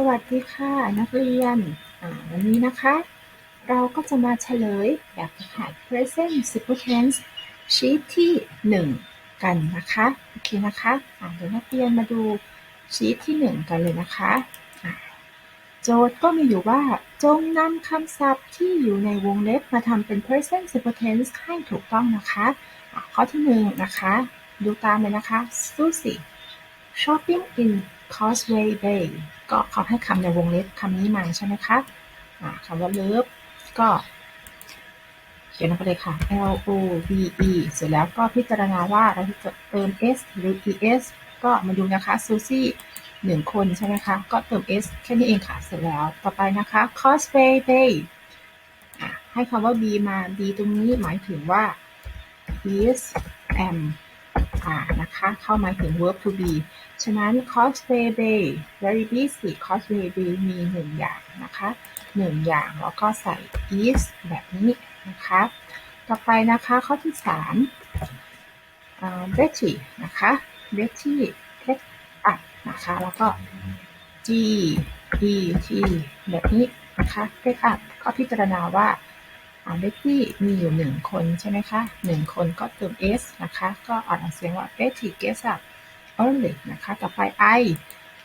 สวัสดีค่ะนักเรียน วันนี้นะคะ เราก็จะมาเฉลยแบบฝึกหัด present simple tense ชีทที่ 1 กันนะคะโอเคนะคะเดี๋ยวนักเรียนมาดูชีทที่ 1 กันเลยนะคะโจทย์ก็มีอยู่ว่าจงนำคำศัพท์ที่อยู่ในวงเล็บมาทำเป็น present simple tense ให้ถูกต้องนะคะข้อที่ 1 นะคะ ดูตามเลยนะคะ Susie shopping in Causeway Bay ก็เขาให้คำในวงเล็บคำนี้มาใช่ไหมคะคำว่า love ก็เขียนลงไปเลยค่ะ L O V E เสร็จแล้วก็พิจารณาว่าเราจะเติม S หรือ ES ก็มาดูนะคะ Susie หนึ่งคนใช่ไหมคะ ก็เติม S แค่นี้เองค่ะ เสร็จแล้ว ต่อไปนะคะ Causeway Bay ให้คำว่า b มา b ตรงนี้หมายถึงว่า is am อ่านะคะ เข้ามาถึง verb to be ฉะนั้น Causeway Bay very busy Causeway Bay มีหนึ่งอย่างนะคะหนึ่งอย่างแล้วก็ใส่ is แบบนี้นะคะ ต่อไปนะคะข้อที่สามอ่า Betty นะคะ Betty pick up นะคะ แล้วก็ G E T แบบนี้นะคะ pick up ก็พิจารณาว่า อ่า Betty มีอยู่หนึ่งคนใช่ไหมคะหนึ่งคนก็เติม s นะคะ ก็อ่านออกเสียงว่า Betty gets up early นะคะ ต่อไป I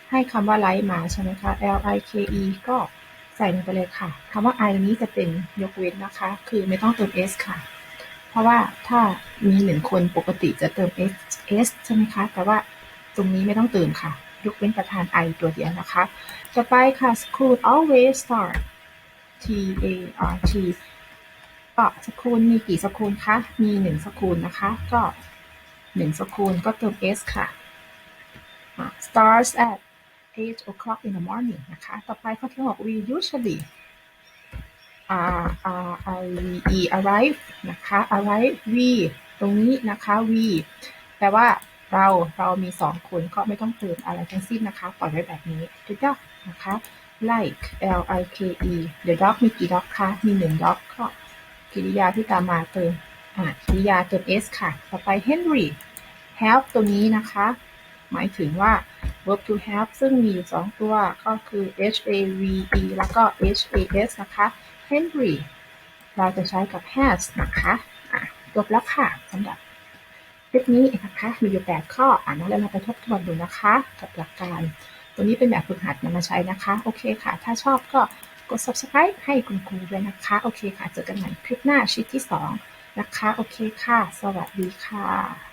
ให้คำว่า like มาใช่ไหมคะ L I K E ก็ใส่ลงไปเลยค่ะคำว่า I นี้จะเป็นยกเว้นนะคะ คือไม่ต้องเติม s ค่ะ เพราะว่าถ้ามีหนึ่งคนปกติจะเติม s s ใช่ไหมคะ แต่ว่าตรงนี้ไม่ต้องเติมค่ะ ยกเว้นประธาน I ตัวเดียวนะคะ ต่อไปค่ะ school always start T A R T ก็สกูลมีกี่สกูลคะ มีหนึ่งสกูลนะคะ ก็หนึ่งสกูลก็เติม s ค่ะ starts at 8 o'clock in the morning นะคะ ต่อไปข้อที่6 we usually R R I V E arrive นะคะ arrive we ตรงนี้นะคะ we แปลว่าเราเรามีสองคนก็ไม่ต้องเติมอะไรทั้งสิ้นนะคะ ปล่อยไว้แบบนี้ the dog นะคะ like L I K E the dog มีกี่ dog คะ มีหนึ่ง dog ก็ กริยาที่ตามมาเติมอ่ากริยาเติม s ค่ะ ต่อไป Henry help ตัวนี้นะคะ หมายถึงว่า verb to help ซึ่งมีอยู่สองตัวก็คือ h a v e แล้วก็ h a s นะคะ Henry เราจะใช้กับ has นะคะอะจบแล้วค่ะสำหรับคลิปนี้นะคะมีอยู่ 8 ข้ออ่านแล้วเราไปทบทวนดูนะคะ กับหลักการ ตัวนี้เป็นแบบฝึกหัดนำมาใช้นะคะ โอเคค่ะ ถ้าชอบก็ กด subscribe ให้คุณครูด้วยนะคะ โอเคค่ะ เจอกันใหม่คลิปหน้าชิดที่ 2 นะคะ โอเคค่ะ สวัสดีค่ะ